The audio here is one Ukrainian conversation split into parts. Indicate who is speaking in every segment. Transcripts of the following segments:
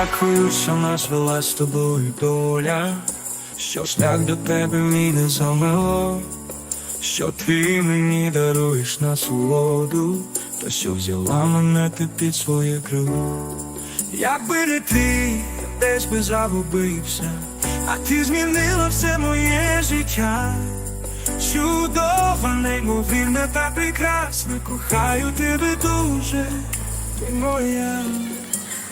Speaker 1: дякую, що нас вела з тобою доля, що шлях до тебе мій не замело, що ти мені даруєш насолоду, та що взяла мене ти під своє крило. Якби не ти, десь би загубився, а ти змінила все моє життя. Чудова, неймовірна та прекрасна, кохаю тебе дуже, ти моя.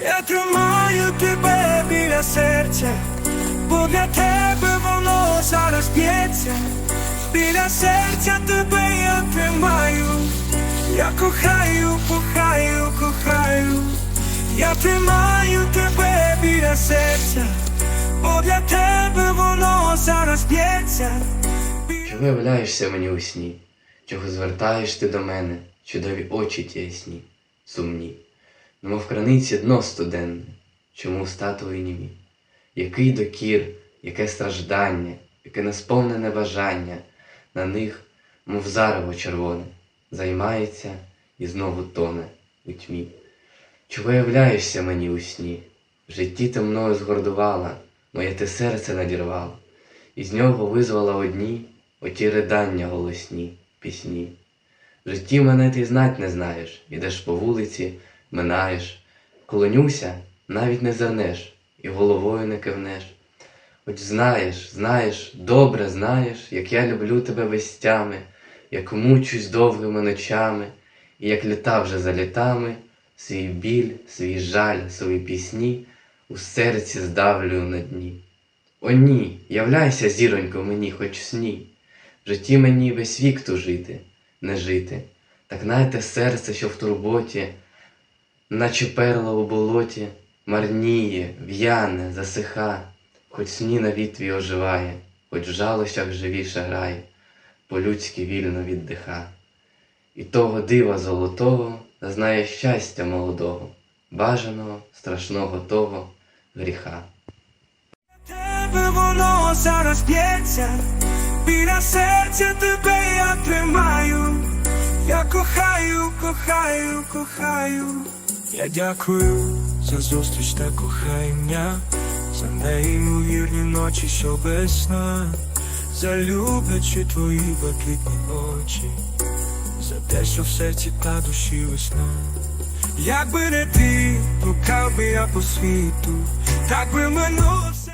Speaker 1: Я тримаю тебе біля серця, бо для тебе воно зараз б'ється. Біля серця тебе я тримаю, я кохаю, кохаю, кохаю, я тримаю тебе біля серця, бо для тебе воно зараз б'ється.
Speaker 2: Чого являєшся мені у сні? Чого звертаєш ти до мене, чудові очі ті ясні, сумні, немов краниці дно студенне, чому статуї німі? Який докір, яке страждання, яке несповнене бажання, на них, мов зарево червоне, займається і знову тоне у тьмі. Чого являєшся мені у сні? Житті ти мною згордувала, моє ти серце надірвала, і з нього визвала одні оті ридання голосні, пісні. В житті мене ти знать не знаєш, ідеш по вулиці, минаєш, клонюся, навіть не зернеш, і головою не кивнеш. Хоч знаєш, знаєш, добре знаєш, як я люблю тебе вестями, як мучусь довгими ночами, і як літа вже за літами, свій біль, свій жаль, свої пісні у серці здавлюю на дні. О ні, являйся, зіронько, мені, хоч сні. В житті мені весь вік тужити, не жити. Так найте серце, що в турботі, наче перла у болоті, марніє, в'яне, засиха, хоч сні на вітрі оживає, хоч в жалощах живіше грає, по-людськи вільно віддиха. І того дива золотого знає щастя молодого, бажаного, страшного того гріха.
Speaker 1: Тебе воно зараз б'ється, біля серця тебе я тримаю, я кохаю, кохаю, кохаю. Я дякую за зустріч та кохання, за неймовірні ночі, що без сна, за люблячі твої блакитні очі, за те, що в серці та душі весна. Якби не ти, блукав би я по світу, так би минуло все.